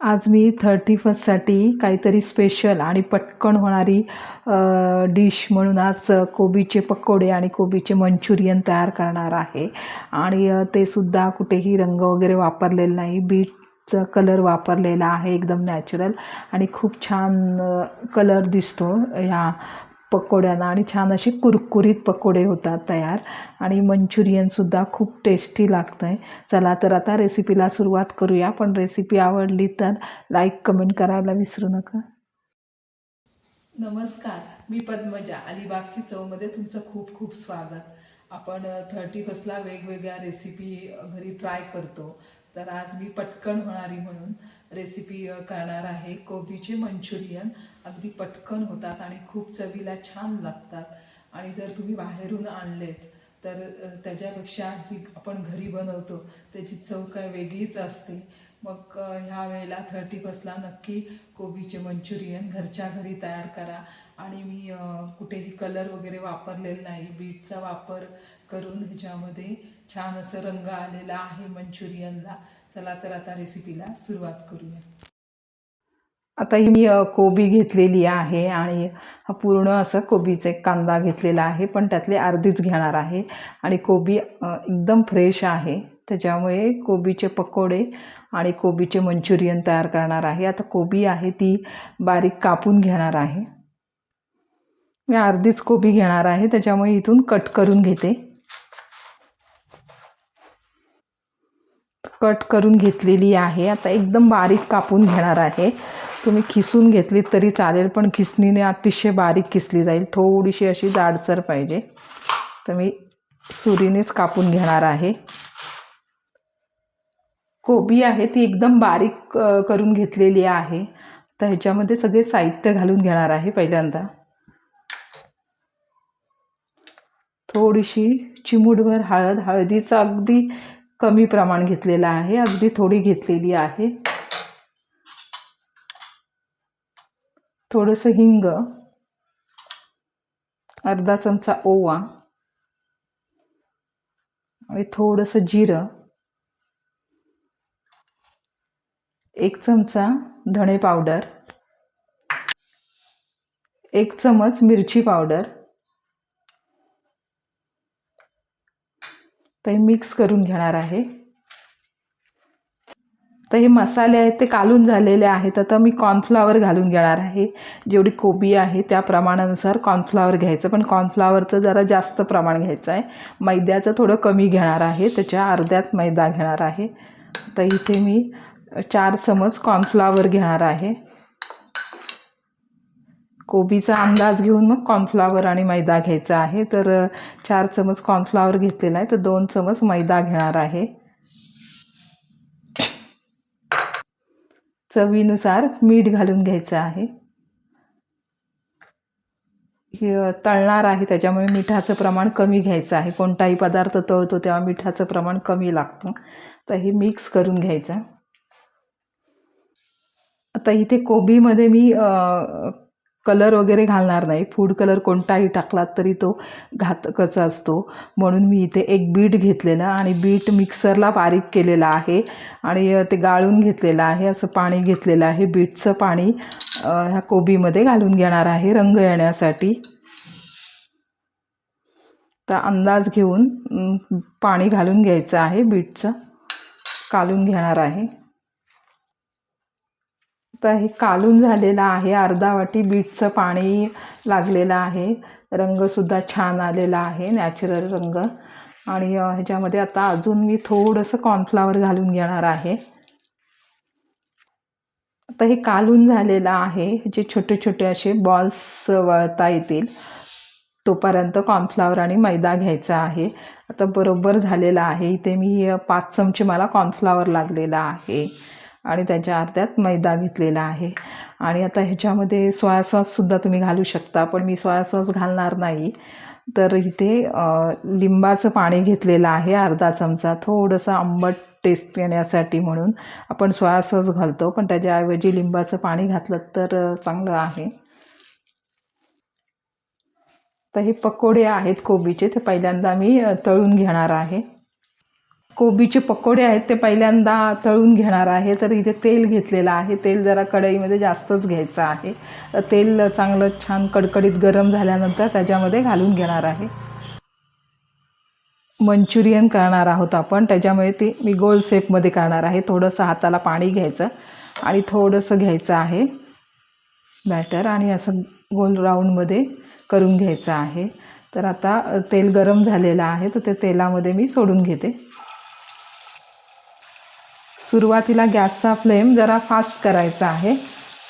आज मी थर्टी फर्स्टसाठी काहीतरी स्पेशल आणि पटकन होणारी डिश म्हणून आज कोबीचे पकोडे आणि कोबीचे मंचुरियन तयार करणार आहे. आणि ते सुद्धा कुठेही रंग वगैरे वापरलेला नाही. बीटचा कलर वापरलेला आहे एकदम नॅचरल आणि खूप छान कलर दिसतो ह्या पकोड्यांना आणि छान असे कुरकुरीत पकोडे होतात तयार. आणि मंचुरियनसुद्धा खूप टेस्टी लागतं आहे चला तर आता रेसिपीला सुरुवात करूया. पण रेसिपी आवडली तर लाईक कमेंट करायला विसरू नका. नमस्कार. मी पद्मजा. अलिबागची चवमध्ये तुमचं खूप खूप स्वागत. आपण थर्टी फर्स्टला वेगवेगळ्या रेसिपी घरी ट्राय करतो. तर आज मी पटकन होणारी म्हणून रेसिपी करणार आहे. कोबीचे मंचुरियन. अगदी पटकन होतात आणि खूप चवीला छान लागतात. आणि जर तुम्ही बाहेरून आणलेत तर त्याच्यापेक्षा जी आपण घरी बनवतो त्याची चव काय वेगळीच असते. मग ह्या वेळेला थर्टी फर्स्टला नक्की कोबीचे मंचुरियन घरच्या घरी तयार करा. आणि मी कुठेही कलर वगैरे वापरलेला नाही. बीटचा वापर करून ह्याच्यामध्ये छान असं रंग आलेला आहे मंचुरियनला. चला तर आता रेसिपीला सुरुवात करूया. आता ही मी कोबी घेतलेली आहे आणि हा पूर्ण असं कोबीचा एक कांदा घेतलेला आहे पण त्यातले अर्धीच घेणार आहे. आणि कोबी एकदम फ्रेश आहे. त्याच्यामुळे कोबीचे पकोडे आणि कोबीचे मंचुरियन तयार करणार आहे. आता कोबी आहे ती बारीक कापून घेणार आहे. मी अर्धीच कोबी घेणार आहे. त्याच्यामुळे इथून कट करून घेते. कट करून घेतलेली आहे. आता एकदम बारीक कापून घेणार आहे. तुम्ही खिसून घेतलीत तरी चालेल पण खिसणीने अतिशय बारीक किसली जाईल. थोडीशी अशी जाडसर पाहिजे. तर मी सुरीनेच कापून घेणार आहे. कोबी आहे ती एकदम बारीक करून घेतलेली आहे. तर ह्याच्यामध्ये सगळे साहित्य घालून घेणार आहे पहिल्यांदा. थोडीशी चिमूटभर हळद हळदीचं अगदी कमी प्रमाण घेतलेलं आहे. अगदी थोडी घेतलेली आहे. थोडंसं हिंग अर्धा चमचा ओवा आणि थोडंसं जिरं एक चमचा धणे पावडर एक चमच मिरची पावडर. ते मिक्स करून घेणार आहे. तर हे मसाले आहेत ते कालून झालेले आहेत. आता मी कॉर्नफ्लावर घालून घेणार आहे. जेवढी कोबी आहे त्या प्रमाणानुसार कॉर्नफ्लावर घ्यायचं. पण कॉर्नफ्लावरचं जरा जास्त प्रमाण घ्यायचं आहे. मैद्याचं थोडं कमी घेणार आहे. त्याच्या अर्ध्यात मैदा घेणार आहे. तर इथे मी चार चमच कॉर्नफ्लावर घेणार आहे. कोबीचा अंदाज घेऊन मग कॉर्नफ्लावर आणि मैदा घ्यायचा आहे. तर चार चमच कॉर्नफ्लावर घेतलेला आहे. तर दोन चमच मैदा घेणार आहे. चवीनुसार मीठ घालून घ्यायचं आहे. हे तळणार आहे त्याच्यामुळे मिठाचं प्रमाण कमी घ्यायचं आहे. कोणताही पदार्थ तळतो तेव्हा मिठाचं प्रमाण कमी लागतं. तर हे मिक्स करून घ्यायचं. आता इथे कोबीमध्ये मी कलर वगैरे घालणार नाही. फूड कलर कोणताही टाकलात तरी तो घातकच असतो. म्हणून मी इथे एक बीट घेतलेलं आणि बीट मिक्सरला बारीक केलेलं आहे आणि ते गाळून घेतलेलं आहे. असं पाणी घेतलेलं आहे. बीटचं पाणी ह्या कोबीमध्ये घालून घेणार आहे रंग येण्यासाठी. तर अंदाज घेऊन पाणी घालून घ्यायचं आहे. बीटचं कालून घेणार आहे. तर हे कालून झालेलं आहे. अर्धा वाटी बीटचं पाणी लागलेलं आहे. रंगसुद्धा छान आलेला आहे नॅचरल रंग. आणि ह्याच्यामध्ये आता अजून मी थोडंसं कॉर्नफ्लावर घालून घेणार आहे. आता हे कालून झालेलं आहे. जे छोटे छोटे असे बॉल्स वळता येतील तोपर्यंत कॉर्नफ्लावर आणि मैदा घ्यायचा आहे. आता बरोबर झालेला आहे. इथे मी पाच चमचे मला कॉर्नफ्लावर लागलेला आहे. आणि त्याच्या अर्ध्यात मैदा घेतलेला आहे. आणि आता ह्याच्यामध्ये सोया सॉससुद्धा तुम्ही घालू शकता पण मी सोया सॉस घालणार नाही. तर इथे लिंबाचं पाणी घेतलेलं आहे अर्धा चमचा. थोडंसं आंबट टेस्ट येण्यासाठी म्हणून आपण सोया सॉस घालतो पण त्याच्याऐवजी लिंबाचं पाणी घातलं तर चांगलं आहे. तर हे पकोडे आहेत कोबीचे ते पहिल्यांदा मी तळून घेणार आहे. कोबीचे पकोडे आहेत ते पहिल्यांदा तळून घेणार आहे. तर इथे तेल घेतलेलं आहे. तेल जरा कढईमध्ये जास्तच घ्यायचं आहे. तर तेल चांगलं छान कडकडीत गरम झाल्यानंतर त्याच्यामध्ये घालून घेणार आहे. मंचुरियन करणार आहोत आपण. त्याच्यामुळे ते मी गोल शेपमध्ये करणार आहे. थोडंसं हाताला पाणी घ्यायचं आणि थोडंसं घ्यायचं आहे. बॅटर आणि असं गोल राऊंडमध्ये करून घ्यायचं आहे. तर आता तेल गरम झालेलं आहे. तर ते तेलामध्ये मी सोडून घेते. सुरुवातीला गॅसचा फ्लेम जरा फास्ट करायचा आहे.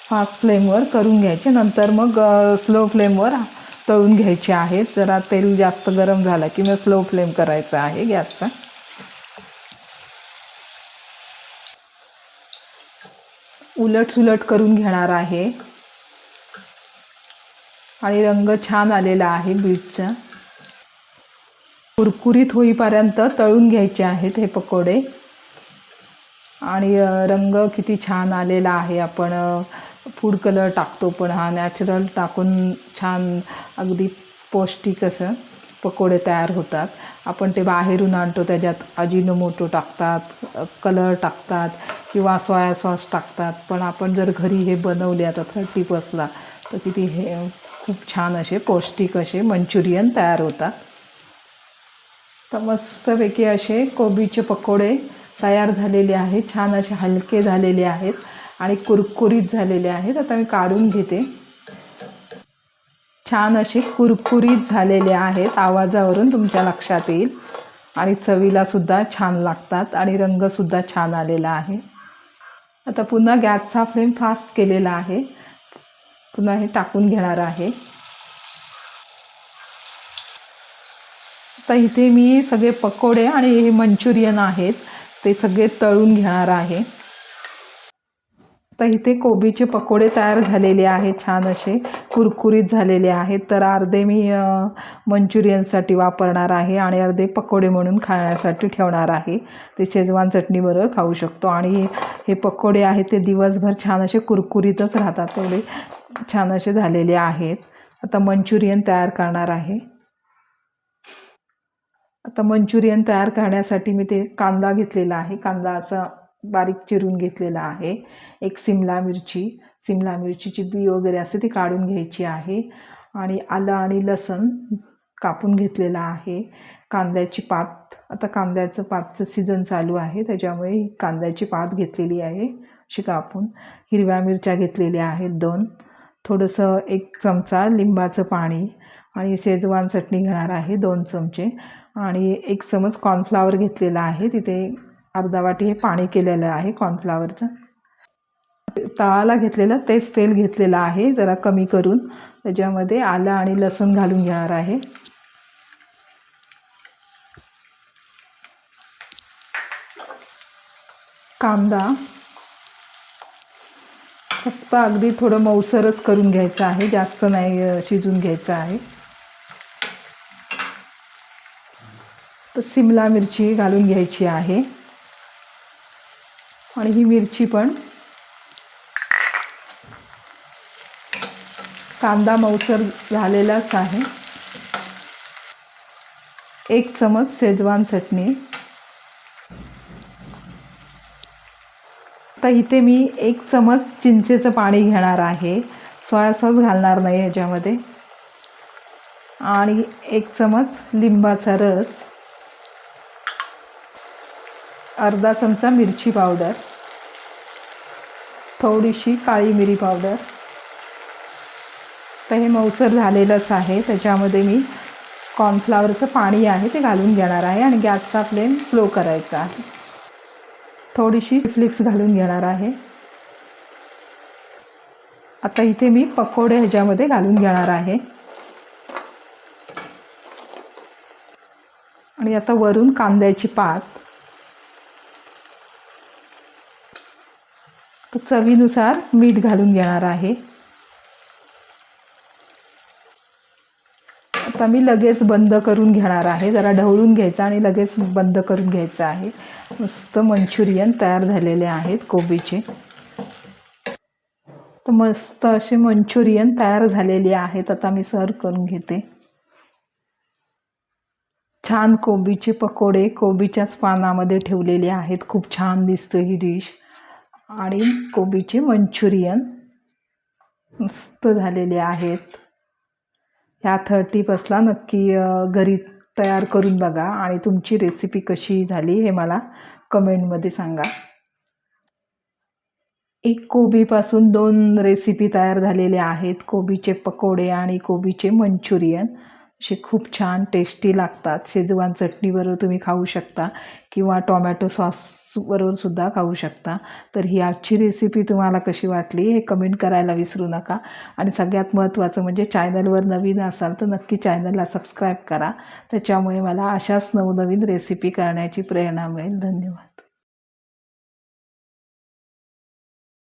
फास्ट फ्लेमवर करून घ्यायचे. नंतर मग स्लो फ्लेमवर तळून घ्यायचे आहेत. जरा तेल जास्त गरम झालं की मग स्लो फ्लेम करायचा आहे गॅसचा. उलट सुलट करून घेणार आहे. आणि रंग छान आलेला आहे बीटचा. कुरकुरीत होईपर्यंत तळून घ्यायचे आहेत हे पकोडे. आणि रंग किती छान आलेला आहे. आपण फूड कलर टाकतो पण हा नॅचरल टाकून छान अगदी पौष्टिक असं पकोडे तयार होतात. आपण ते बाहेरून आणतो त्याच्यात अजिनोमोटो टाकतात कलर टाकतात किंवा सोया सॉस टाकतात. पण आपण जर घरी हे बनवले आता थर्टी पसला तर किती हे खूप छान असे पौष्टिक असे मंचुरियन तयार होतात. तर मस्तपैकी असे कोबीचे पकोडे तयार झालेले आहेत छान असे हलके झालेले आहेत आणि कुरकुरीत झालेले आहेत. आता मी काढून घेते. छान असे कुरकुरीत झालेले आहेत. आवाजावरून तुमच्या लक्षात येईल. आणि चवीला सुद्धा छान लागतात आणि रंगसुद्धा छान आलेला आहे. आता पुन्हा गॅसचा फ्लेम फास्ट केलेला आहे. पुन्हा हे टाकून घेणार आहे. तर इथे मी सगळे पकोडे आणि हे मंचुरियन आहेत. ते सगळे तळून घेणार आहे. तर इथे कोबीचे पकोडे तयार झालेले आहेत छान असे कुरकुरीत झालेले आहेत. तर अर्धे मी मंचुरियनसाठी वापरणार आहे आणि अर्धे पकोडे म्हणून खाण्यासाठी ठेवणार आहे. ते शेजवान चटणीबरोबर खाऊ शकतो. आणि हे पकोडे आहेत ते दिवसभर छान असे कुरकुरीतच राहतात. तेवढे छान असे झालेले आहेत. आता मंचुरियन तयार करणार आहे. आता मंचुरियन तयार करण्यासाठी मी ते कांदा घेतलेला आहे. कांदा असा बारीक चिरून घेतलेला आहे. एक सिमला मिरची सिमला मिरचीची बी वगैरे असते ती काढून घ्यायची आहे. आणि आलं आणि लसण कापून घेतलेलं आहे. कांद्याची पात आता कांद्याचं पातचं सीझन चालू आहे त्याच्यामुळे कांद्याची पात घेतलेली आहे. अशी कापून हिरव्या मिरच्या घेतलेल्या आहेत दोन. थोडंसं एक चमचा लिंबाचं पाणी आणि शेजवान चटणी घेणार आहे दोन चमचे. आणि एक चमच कॉर्नफ्लावर घेतलेला आहे. तिथे अर्धा वाटी हे पाणी केलेलं आहे कॉर्नफ्लावरचं तळाला घेतलेलं तेच तेल घेतलेलं आहे. जरा कमी करून त्याच्यामध्ये आलं आणि लसूण घालून घेणार आहे. कांदा फक्त अगदी थोडं मऊसरच करून घ्यायचं आहे. जास्त नाही शिजून घ्यायचं आहे. सिमला मिरची घालून घ्यायची आहे. आणि ही मिरची पण कांदा मऊसर झालेलाच आहे. एक चमच शेजवान चटणी. तर इथे मी एक चमच चिंचेचं पाणी घेणार आहे. सोया सॉस घालणार नाही याच्यामध्ये. आणि एक चमच लिंबाचा रस. अर्धा चमचा मिरची पावडर थोडीशी काळी मिरी पावडर. तर हे मऊसर झालेलंच आहे. त्याच्यामध्ये मी कॉर्नफ्लावरचं पाणी आहे ते घालून घेणार आहे आणि गॅसचा फ्लेम स्लो करायचा आहे. थोडीशी फ्लिक्स घालून घेणार आहे. आता इथे मी पकोडे ह्याच्यामध्ये घालून घेणार आहे. आणि आता वरून कांद्याची पात. चवीनुसार मीठ घालून घेणार आहे. आता मी लगेच बंद करून घेणार आहे. जरा ढवळून घ्यायचं आणि लगेच बंद करून घ्यायचं आहे. मस्त मंचुरियन तयार झालेले आहेत कोबीचे. तर मस्त असे मंचुरियन तयार झालेले आहेत. आता मी सर्व करून घेते. छान कोबीचे पकोडे कोबीच्याच पानामध्ये ठेवलेले आहेत. खूप छान दिसतो ही डिश. आणि कोबीचे मंचुरियन. मस्त झालेले आहेत. ह्या थर्टी फर्स्टला नक्की घरी तयार करून बघा आणि तुमची रेसिपी कशी झाली हे मला कमेंटमध्ये सांगा. एक कोबीपासून दोन रेसिपी तयार झालेल्या आहेत. कोबीचे पकोडे आणि कोबीचे मंचुरियन. असे खूप छान टेस्टी लागतात. शेजवान चटणीबरोबर तुम्ही खाऊ शकता किंवा टोमॅटो सॉसबरोबर सुद्धा खाऊ शकता. तर ही आजची रेसिपी तुम्हाला कशी वाटली हे कमेंट करायला विसरू नका. आणि सगळ्यात महत्त्वाचं म्हणजे चॅनलवर नवीन असाल तर नक्की चॅनलला सबस्क्राईब करा. त्याच्यामुळे मला अशाच नवनवीन रेसिपी करण्याची प्रेरणा मिळेल. धन्यवाद.